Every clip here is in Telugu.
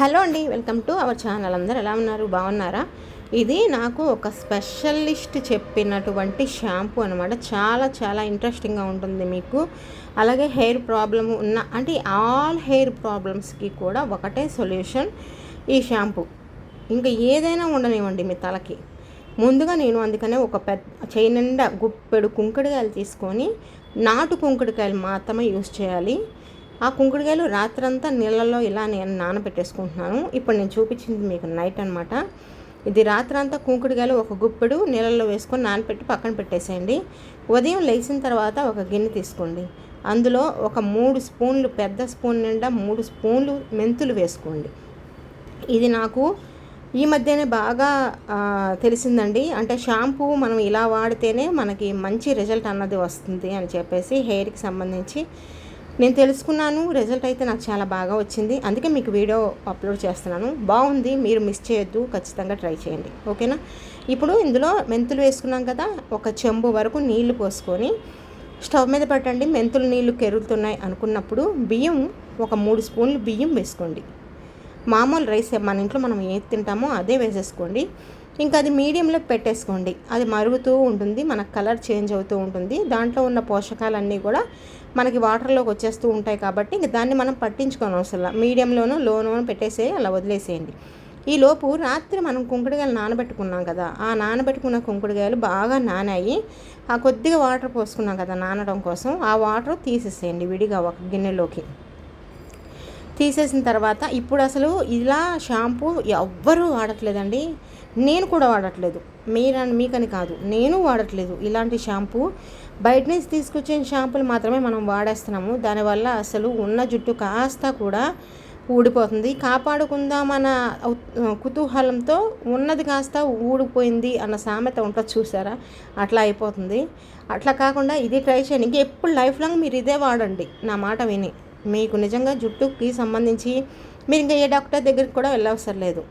హలో అండి వెల్కమ్ టు అవర్ ఛానల్. అందరు ఎలా ఉన్నారు? బాగున్నారా? ఇది నాకు ఒక స్పెషలిస్ట్ చెప్పినటువంటి షాంపూ అనమాట చాలా చాలా ఇంట్రెస్టింగ్గా ఉంటుంది మీకు. అలాగే హెయిర్ ప్రాబ్లమ్ ఉన్న అంటే ఆల్ హెయిర్ ప్రాబ్లమ్స్కి కూడా ఒకటే సొల్యూషన్ ఈ షాంపూ. ఇంకా ఏదైనా ఉండనివ్వండి మీ తలకి. ముందుగా నేను అందుకనే ఒక పెద్ద చేయి నిండా గుప్పెడు కుంకుడుకాయలు తీసుకొని నాటు కుంకుడుకాయలు మాత్రమే యూస్ చేయాలి. ఆ కుంకుడుకాయలు రాత్రంతా నీళ్ళల్లో ఇలా నేను నానబెట్టేసుకుంటున్నాను. ఇప్పుడు నేను చూపించింది మీకు నైట్ అనమాట ఇది రాత్రంతా కుంకుడుకాయలు ఒక గుప్పెడు నీళ్ళల్లో వేసుకొని నానబెట్టి పక్కన పెట్టేసేయండి. ఉదయం లేచిన తర్వాత ఒక గిన్నె తీసుకోండి. అందులో ఒక మూడు స్పూన్లు పెద్ద స్పూన్ నిండా మూడు స్పూన్లు మెంతులు వేసుకోండి. ఇది నాకు ఈ మధ్యనే బాగా తెలిసిందండి. అంటే షాంపూ మనం ఇలా వాడితేనే మనకి మంచి రిజల్ట్ అన్నది వస్తుంది అని చెప్పేసి హెయిర్కి సంబంధించి నేను తెలుసుకున్నాను రిజల్ట్ అయితే నాకు చాలా బాగా వచ్చింది. అందుకే మీకు వీడియో అప్లోడ్ చేస్తున్నాను. బాగుంది మీరు మిస్ చేయొద్దు ఖచ్చితంగా ట్రై చేయండి. ఓకేనా ఇప్పుడు ఇందులో మెంతులు వేసుకున్నాం కదా ఒక చెంబు వరకు నీళ్ళు పోసుకొని స్టవ్ మీద పెట్టండి. మెంతులు నీళ్ళు కెరుగుతున్నాయి అనుకున్నప్పుడు బియ్యం ఒక మూడు స్పూన్లు బియ్యం వేసుకోండి. మామూలు రైస్ మన ఇంట్లో మనం ఏది తింటామో అదే వేసేసుకోండి. ఇంకా అది మీడియంలో పెట్టేసుకోండి. అది మరుగుతూ ఉంటుంది మన కలర్ చేంజ్ అవుతూ ఉంటుంది. దాంట్లో ఉన్న పోషకాలన్నీ కూడా మనకి వాటర్లోకి వచ్చేస్తూ ఉంటాయి కాబట్టి ఇంక దాన్ని మనం పట్టించుకోని అవసరం మీడియంలోనూ లోనూ పెట్టేసే అలా వదిలేసేయండి. ఈ లోపు రాత్రి మనం కుంకుడుకాయలు నానబెట్టుకున్నాం కదా ఆ నానబెట్టుకున్న కుంకుడుకాయలు బాగా నానాయి. ఆ కొద్దిగా వాటర్ పోసుకున్నాం కదా నానడం కోసం ఆ వాటర్ తీసేసేయండి విడిగా ఒక గిన్నెలోకి. తీసేసిన తర్వాత ఇప్పుడు అసలు ఇలా షాంపూ ఎవ్వరూ వాడట్లేదండి. నేను కూడా వాడట్లేదు. మీరు మీకని కాదు. నేను వాడట్లేదు ఇలాంటి షాంపూ. బయట నుంచి తీసుకొచ్చిన షాంపూలు మాత్రమే మనం వాడేస్తున్నాము. దానివల్ల అసలు ఉన్న జుట్టు కాస్త కూడా ఊడిపోతుంది. కాపాడుకుందామన్న కుతూహలంతో ఉన్నది కాస్త ఊడిపోయింది అన్న సామెత ఉంటుంది చూసారా? అట్లా అయిపోతుంది. అట్లా కాకుండా ఇది ట్రై చేయండి. ఇంక ఎప్పుడు లైఫ్ లాంగ్ మీరు ఇదే వాడండి. నా మాట విని. మీకు నిజంగా జుట్టుకి సంబంధించి మీరు ఇంకా ఏ డాక్టర్ దగ్గరికి కూడా వెళ్ళవసరం లేదు.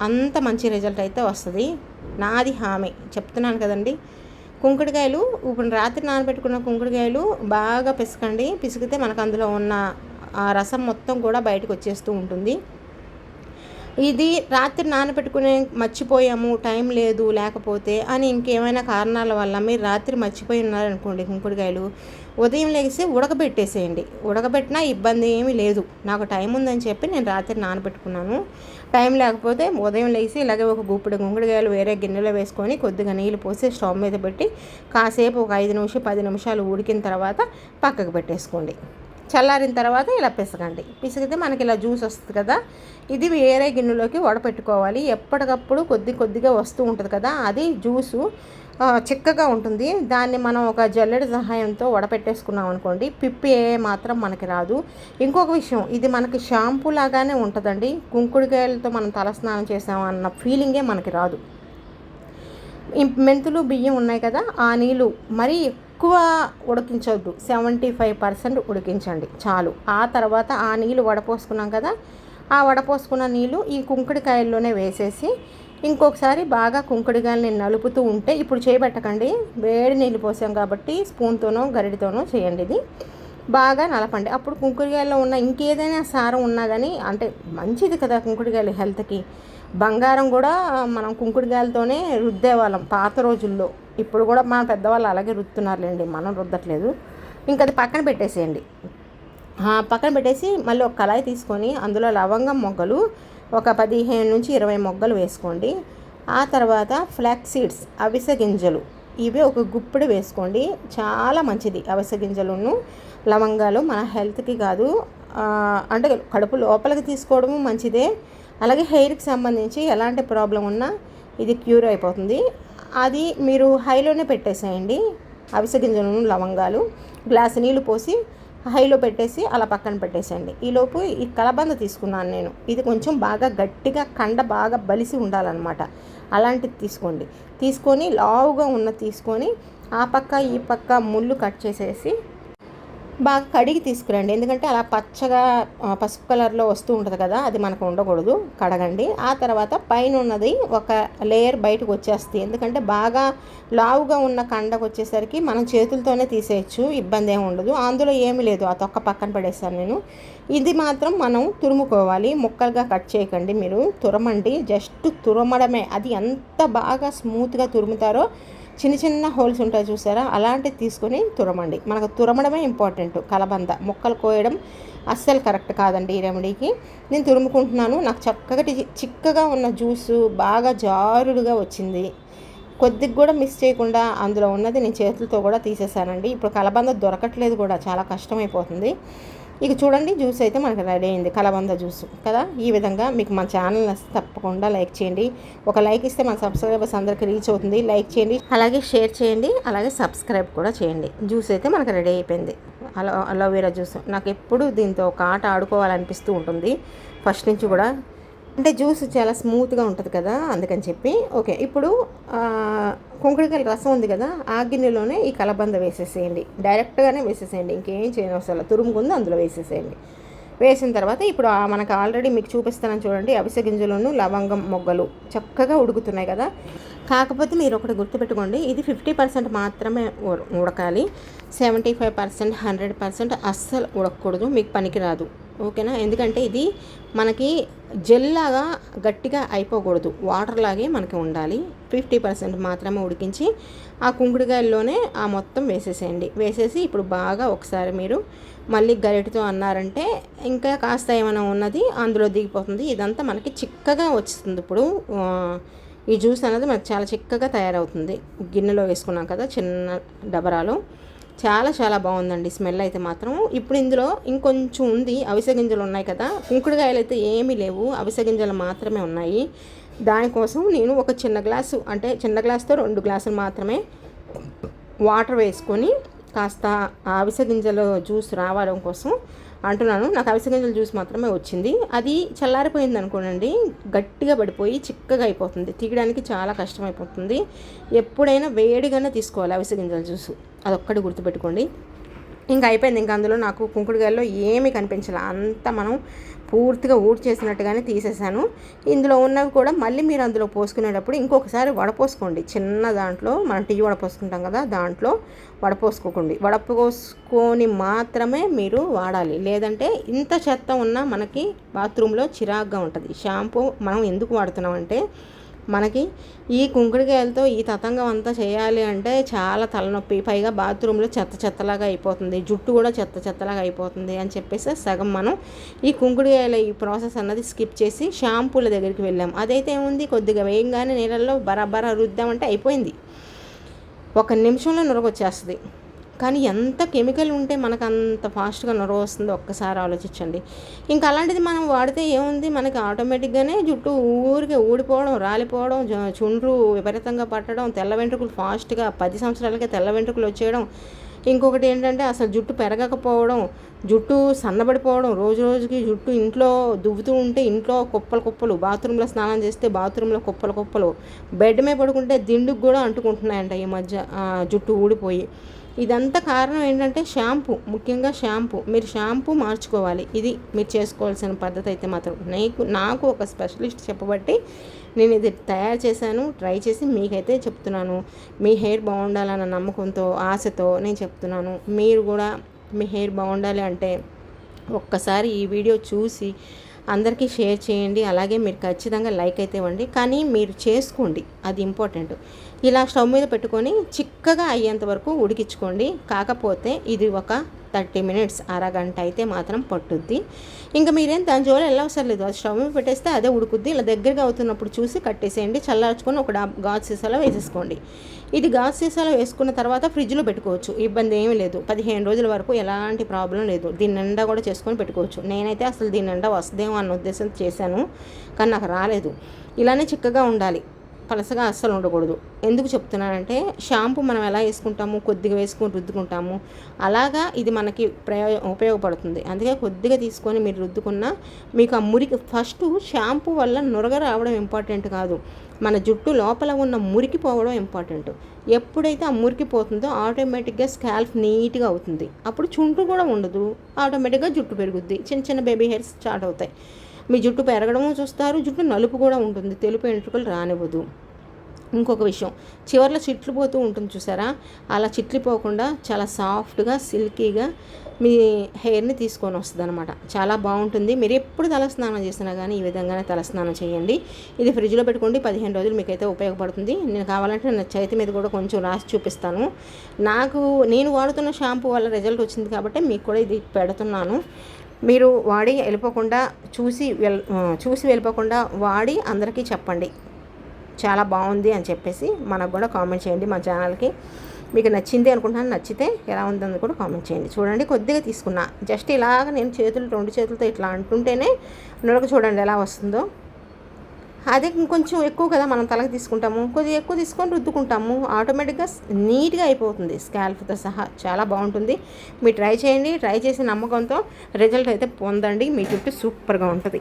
అంత మంచి రిజల్ట్ అయితే వస్తుంది. నాది హామీ. చెప్తున్నాను కదండి. కుంకుడుకాయలు ఇప్పుడు రాత్రి నానబెట్టుకున్న కుంకుడుకాయలు బాగా పిసకండి. పిసికితే మనకు అందులో ఉన్న ఆ రసం మొత్తం కూడా బయటకు వచ్చేస్తూ ఉంటుంది. ఇది రాత్రి నానబెట్టుకునే మర్చిపోయాము టైం లేదు లేకపోతే అని ఇంకేమైనా కారణాల వల్ల మీరు రాత్రి మర్చిపోయి ఉన్నారనుకోండి కుంకుడుకాయలు ఉదయం లేస్తే ఉడకబెట్టేసేయండి. ఉడకబెట్టినా ఇబ్బంది ఏమీ లేదు. నాకు టైం ఉందని చెప్పి నేను రాత్రి నానబెట్టుకున్నాను. టైం లేకపోతే ఉదయం లేచి ఇలాగే ఒక గుప్పిడి కుంకుడుకాయలు వేరే గిన్నెలో వేసుకొని కొద్దిగా నీళ్ళు పోసి స్టవ్ మీద పెట్టి కాసేపు ఒక ఐదు నిమిషం పది నిమిషాలు ఉడికిన తర్వాత పక్కకు పెట్టేసుకోండి. చల్లారిన తర్వాత ఇలా పిసకండి. పిసికితే మనకి ఇలా జ్యూస్ వస్తుంది కదా. ఇది వేరే గిన్నెలోకి వడపెట్టుకోవాలి. ఎప్పటికప్పుడు కొద్ది కొద్దిగా వస్తూ ఉంటుంది కదా. అది జ్యూసు చిక్కగా ఉంటుంది. దాన్ని మనం ఒక జల్లెడ సహాయంతో వడపెట్టేసుకున్నాం అనుకోండి పిప్పి ఏ మాత్రం మనకి రాదు. ఇంకొక విషయం ఇది మనకి షాంపూ లాగానే ఉంటుందండి. కుంకుడుకాయలతో మనం తలస్నానం చేసామన్న అన్న ఫీలింగే మనకి రాదు. మెంతులు బియ్యం ఉన్నాయి కదా ఆ నీళ్ళు మరీ ఎక్కువ ఉడికించొద్దు. సెవెంటీ ఫైవ్ పర్సెంట్ ఉడికించండి. చాలు. ఆ తర్వాత ఆ నీళ్ళు వడపోసుకున్నాం కదా ఆ వడపోసుకున్న నీళ్ళు ఈ కుంకుడికాయల్లోనే వేసేసి ఇంకొకసారి బాగా కుంకుడికాయలని నలుపుతూ ఉంటే ఇప్పుడు చేయబెట్టకండి వేడి నీళ్ళు పోసాం కాబట్టి స్పూన్తోనో గరిడితోనో చేయండి ఇది. బాగా నలపండి. అప్పుడు కుంకుడుకాయల్లో ఉన్న ఇంకేదైనా సారం ఉన్నా కానీ అంటే మంచిది కదా కుంకుడుకాయలు హెల్త్కి. బంగారం కూడా మనం కుంకుడుకాయలతోనే రుద్దేవాళ్ళం పాత రోజుల్లో. ఇప్పుడు కూడా మన పెద్దవాళ్ళు అలాగే రుద్దుతున్నారులేండి మనం రుద్దట్లేదు. ఇంకా అది పక్కన పెట్టేసేయండి. పక్కన పెట్టేసి మళ్ళీ ఒక కళాయి తీసుకొని అందులో లవంగం మొగ్గలు ఒక పదిహేను నుంచి ఇరవై మొగ్గలు వేసుకోండి. ఆ తర్వాత ఫ్లాక్స్ సీడ్స్ అవిసె గింజలు ఇవి ఒక గుప్పిడి వేసుకోండి. చాలా మంచిది అవిసె గింజలును. లవంగాలు మన హెల్త్కి కాదు అంటే కడుపు లోపలికి తీసుకోవడము మంచిదే. అలాగే హెయిర్కి సంబంధించి ఎలాంటి ప్రాబ్లం ఉన్నా ఇది క్యూర్ అయిపోతుంది. అది మీరు హైలోనే పెట్టేసేయండి. అవిసె గింజలను లవంగాలు గ్లాసు నీళ్ళు పోసి హైలో పెట్టేసి అలా పక్కన పెట్టేసేయండి. ఈలోపు ఈ కలబంద తీసుకున్నాను నేను. ఇది కొంచెం బాగా గట్టిగా కండ బాగా బలిసి ఉండాలన్నమాట. అలాంటిది తీసుకోండి. తీసుకొని లావుగా ఉన్న తీసుకొని ఆ పక్క ఈ పక్క ముళ్ళు కట్ చేసేసి బాగా కడిగి తీసుకురండి. ఎందుకంటే అలా పచ్చగా పసుపు కలర్లో వస్తూ ఉంటుంది కదా అది మనకు ఉండకూడదు. కడగండి. ఆ తర్వాత పైన ఉన్నది ఒక లేయర్ బయటకు వచ్చేస్తుంది. ఎందుకంటే బాగా లావుగా ఉన్న కండకు వచ్చేసరికి మనం చేతులతోనే తీసేయచ్చు. ఇబ్బంది ఏమి ఉండదు. అందులో ఏమీ లేదు. ఆ తొక్క పక్కన పడేస్తాను నేను. ఇది మాత్రం మనం తురుముకోవాలి. ముక్కలుగా కట్ చేయకండి మీరు. తురమండి. జస్ట్ తురమడమే. అది ఎంత బాగా స్మూత్గా తురుముతారో చిన్న చిన్న హోల్స్ ఉంటాయి చూసారా? అలాంటివి తీసుకొని తురమండి. మనకు తురమడమే ఇంపార్టెంట్ కలబంద ముక్కలు కోయడం అస్సలు కరెక్ట్ కాదండి ఈ రెమెడీకి. నేను తురుముకుంటున్నాను. నాకు చక్కగా చిక్కగా ఉన్న జ్యూసు బాగా జారుడుగా వచ్చింది. కొద్దిగా కూడా మిస్ చేయకుండా అందులో ఉన్నది నేను చేతులతో కూడా తీసేసానండి. ఇప్పుడు కలబంద దొరకట్లేదు కూడా చాలా కష్టమైపోతుంది. ఇక చూడండి జ్యూస్ అయితే మనకు రెడీ అయింది. కలబంద జ్యూస్ కదా? ఈ విధంగా మీకు మా ఛానల్ తప్పకుండా లైక్ చేయండి. ఒక లైక్ ఇస్తే మన సబ్స్క్రైబర్స్ అందరికి రీచ్ అవుతుంది. లైక్ చేయండి. అలాగే షేర్ చేయండి. అలాగే సబ్స్క్రైబ్ కూడా చేయండి. జ్యూస్ అయితే మనకు రెడీ అయిపోయింది. Aloe aloe vera juice. నాకు ఎప్పుడు దీంతో ఒక ఆట ఆడుకోవాలనిపిస్తూ ఉంటుంది. ఫస్ట్ నుంచి కూడా అంటే జ్యూస్ చాలా స్మూత్గా ఉంటుంది కదా అందుకని చెప్పి. ఓకే ఇప్పుడు కుంకుడికాయల రసం ఉంది కదా ఆ గిన్నెలోనే ఈ కలబంద వేసేసేయండి. డైరెక్ట్గానే వేసేసేయండి ఇంకేం చేయనవసరం లేదు. తురుముకుంది అందులో వేసేసేయండి. వేసిన తర్వాత ఇప్పుడు మనకు ఆల్రెడీ మీకు చూపిస్తానని చూడండి అవిసె గింజలను లవంగం మొగ్గలు చక్కగా ఉడుకుతున్నాయి కదా. కాకపోతే మీరు ఒకటి గుర్తుపెట్టుకోండి ఇది ఫిఫ్టీ పర్సెంట్ మాత్రమే ఉడకాలి. Seventy five percent hundred percent అస్సలు ఉడకకూడదు మీకు పనికిరాదు. ఓకేనా? ఎందుకంటే ఇది మనకి జెల్లాగా గట్టిగా అయిపోకూడదు. వాటర్ లాగే మనకి ఉండాలి. ఫిఫ్టీ పర్సెంట్ మాత్రమే ఉడికించి ఆ కుంకుడుకాయల్లోనే ఆ మొత్తం వేసేసేయండి. వేసేసి ఇప్పుడు బాగా ఒకసారి మీరు మళ్ళీ గరిటతో అన్నారంటే ఇంకా కాస్త ఏమైనా ఉన్నది అందులో దిగిపోతుంది. ఇదంతా మనకి చిక్కగా వస్తుంది ఇప్పుడు ఈ జ్యూస్ అనేది మనకు చాలా చిక్కగా తయారవుతుంది. గిన్నెలో వేసుకున్నాం కదా చిన్న డబరాలో. చాలా చాలా బాగుందండి. స్మెల్ అయితే మాత్రం. ఇప్పుడు ఇందులో ఇంకొంచెం ఉంది. అవిసె గింజలు ఉన్నాయి కదా. కుంకుడుకాయలు అయితే ఏమీ లేవు. అవిసె గింజలు మాత్రమే ఉన్నాయి. దానికోసం నేను ఒక చిన్న గ్లాసు అంటే చిన్న గ్లాస్తో రెండు గ్లాసులు మాత్రమే వాటర్ వేసుకొని కాస్త ఆ అవిసె గింజల జ్యూస్ రావడం కోసం అంటున్నాను. నాకు అవిసె గింజల జ్యూస్ మాత్రమే వచ్చింది. అది చల్లారిపోయింది అనుకోనండి. గట్టిగా పడిపోయి చిక్కగా అయిపోతుంది. తీయడానికి చాలా కష్టమైపోతుంది. ఎప్పుడైనా వేడిగానే తీసుకోవాలి అవిసె గింజల జ్యూస్. అదొక్కటి గుర్తుపెట్టుకోండి. ఇంకా అయిపోయింది. ఇంకా అందులో నాకు కుంకుడుగాయల్లో ఏమీ కనిపించలే. అంతా మనం పూర్తిగా ఊడ్ చేసినట్టుగానే తీసేసాను ఇందులో ఉన్నవి కూడా మళ్ళీ మీరు అందులో పోసుకునేటప్పుడు ఇంకొకసారి వడపోసుకోండి. చిన్న దాంట్లో మనం టీ వడపోసుకుంటాం కదా దాంట్లో. వడపోసుకోకండి. వడపోసుకొని మాత్రమే మీరు వాడాలి. లేదంటే ఇంత చెత్త ఉన్నా మనకి బాత్రూంలో చిరాగ్గా ఉంటుంది. షాంపూ మనం ఎందుకు వాడుతున్నాం అంటే మనకి ఈ కుంకుడుకాయలతో ఈ తతంగం అంతా చేయాలి అంటే చాలా తలనొప్పి పైగా బాత్రూంలో చెత్త చెత్తలాగా అయిపోతుంది. జుట్టు కూడా చెత్త చెత్తలాగా అయిపోతుంది అని చెప్పేసి సగం మనం ఈ కుంకుడుకాయల ఈ ప్రాసెస్ అన్నది స్కిప్ చేసి షాంపూల దగ్గరికి వెళ్ళాం. అదైతే ఏముంది? కొద్దిగా వేయంగానే నీళ్ళల్లో బరాబరా రుద్దామంటే అయిపోయింది. ఒక నిమిషంలో నురగొచ్చేస్తుంది. కానీ ఎంత కెమికల్ ఉంటే మనకు అంత ఫాస్ట్గా నొరవ వస్తుందో ఒక్కసారి ఆలోచించండి. ఇంకా అలాంటిది మనం వాడితే ఏముంది? మనకి ఆటోమేటిక్గానే జుట్టు ఊరికే ఊడిపోవడం రాలిపోవడం చుండ్రు విపరీతంగా పట్టడం తెల్ల వెంట్రుకలు ఫాస్ట్గా పది సంవత్సరాలకే తెల్ల వెంట్రుకలు వచ్చేయడం ఇంకొకటి ఏంటంటే అసలు జుట్టు పెరగకపోవడం జుట్టు సన్నబడిపోవడం రోజు రోజుకి జుట్టు ఇంట్లో దువ్వుతూ ఉంటే ఇంట్లో కుప్పలు కుప్పలు బాత్రూంలో స్నానం చేస్తే బాత్రూంలో కుప్పలు కుప్పలు బెడ్ మీద పడుకుంటే దిండుకు కూడా అంటుకుంటున్నాయంట ఈ మధ్య జుట్టు ఊడిపోయి. ఇదంతా కారణం ఏంటంటే షాంపూ ముఖ్యంగా షాంపూ. మీరు షాంపూ మార్చుకోవాలి. ఇది మీరు చేసుకోవాల్సిన పద్ధతి అయితే మాత్రం. నీకు నాకు ఒక స్పెషలిస్ట్ చెప్పబట్టి నేను ఇది తయారు చేశాను ట్రై చేసి మీకైతే చెప్తున్నాను. మీ హెయిర్ బాగుండాలన్న నమ్మకంతో ఆశతో నేను చెప్తున్నాను. మీరు కూడా మీ హెయిర్ బాగుండాలి అంటే ఒక్కసారి ఈ వీడియో చూసి అందరికీ షేర్ చేయండి. అలాగే మీరు ఖచ్చితంగా లైక్ అయితే ఇవ్వండి. కానీ మీరు చేసుకోండి. అది ఇంపార్టెంట్. ఇలా స్టవ్ మీద పెట్టుకొని చిక్కగా అయ్యేంత వరకు ఉడికించుకోండి. కాకపోతే ఇది ఒక థర్టీ మినిట్స్ అరగంట అయితే మాత్రం పట్టుద్ది. ఇంకా మీరేం దాని జోలు వెళ్ళవసరం లేదు. అది స్టవ్ మీద పెట్టేస్తే అదే ఉడుకుద్ది. ఇలా దగ్గరగా అవుతున్నప్పుడు చూసి కట్టేసేయండి. చల్లార్చుకొని ఒక డా- గాజు సీసాలో వేసేసుకోండి. ఇది గాజు సీసాలో వేసుకున్న తర్వాత ఫ్రిడ్జ్లో పెట్టుకోవచ్చు. ఇబ్బంది ఏమీ లేదు. పదిహేను రోజుల వరకు ఎలాంటి ప్రాబ్లం లేదు. దీని నిండా కూడా చేసుకొని పెట్టుకోవచ్చు. నేనైతే అసలు దీని నిండా వస్తుందేమో అన్న ఉద్దేశం చేశాను. కానీ నాకు రాలేదు. ఇలానే చిక్కగా ఉండాలి. పలసగా అస్సలు ఉండకూడదు. ఎందుకు చెప్తున్నానంటే షాంపూ మనం ఎలా వేసుకుంటాము? కొద్దిగా వేసుకొని రుద్దుకుంటాము. అలాగా ఇది మనకి ప్రయో ఉపయోగపడుతుంది. అందుకే కొద్దిగా తీసుకొని మీరు రుద్దుకున్న మీకు ఆ మురికి ఫస్ట్ షాంపూ వల్ల నురగ రావడం ఇంపార్టెంట్ కాదు. మన జుట్టు లోపల ఉన్న మురికి పోవడం ఇంపార్టెంట్. ఎప్పుడైతే ఆ మురికి పోతుందో ఆటోమేటిక్గా స్కాల్ఫ్ నీట్గా అవుతుంది. అప్పుడు చుంటు కూడా ఉండదు. ఆటోమేటిక్గా జుట్టు పెరుగుద్ది. చిన్న చిన్న బేబీ హెయిర్స్ స్టార్ట్ అవుతాయి. మీ జుట్టు పెరగడము చూస్తారు జుట్టు నలుపు కూడా ఉంటుంది. తెలుపు వెంట్రుకలు రానివ్వదు. ఇంకొక విషయం చివర్లో చిట్లు పోతూ ఉంటుంది చూసారా? అలా చిట్లిపోకుండా చాలా సాఫ్ట్గా సిల్కీగా మీ హెయిర్ని తీసుకొని వస్తుంది అనమాట చాలా బాగుంటుంది. మీరు ఎప్పుడు తలస్నానం చేసినా కానీ ఈ విధంగానే తలస్నానం చేయండి. ఇది ఫ్రిడ్జ్లో పెట్టుకోండి పదిహేను రోజులు మీకైతే ఉపయోగపడుతుంది. నేను కావాలంటే నా చేతి మీద కూడా కొంచెం రాసి చూపిస్తాను. నాకు నేను వాడుతున్న షాంపూ వల్ల రిజల్ట్ వచ్చింది కాబట్టి మీకు కూడా ఇది పెడుతున్నాను. మీరు వాడి వెళ్ళిపోకుండా చూసి వెల్ చూసి వెళ్ళిపోకుండా వాడి అందరికీ చెప్పండి. చాలా బాగుంది అని చెప్పేసి మనకు కూడా కామెంట్ చేయండి మా ఛానల్కి. మీకు నచ్చింది అనుకుంటున్నాను నచ్చితే ఎలా ఉందని కూడా కామెంట్ చేయండి. చూడండి కొద్దిగా తీసుకున్నా. జస్ట్ ఇలాగ నేను చేతులు రెండు చేతులతో ఇట్లా అంటుంటేనే నులక చూడండి ఎలా వస్తుందో. అదే ఇంకొంచెం ఎక్కువ కదా మనం తలకి తీసుకుంటాము. కొద్దిగా ఎక్కువ తీసుకొని రుద్దుకుంటాము. ఆటోమేటిక్గా నీట్గా అయిపోతుంది స్కాల్ఫ్తో సహా. చాలా బాగుంటుంది. మీరు ట్రై చేయండి. ట్రై చేసే నమ్మకంతో రిజల్ట్ అయితే పొందండి. మీ జుట్టు సూపర్గా ఉంటుంది.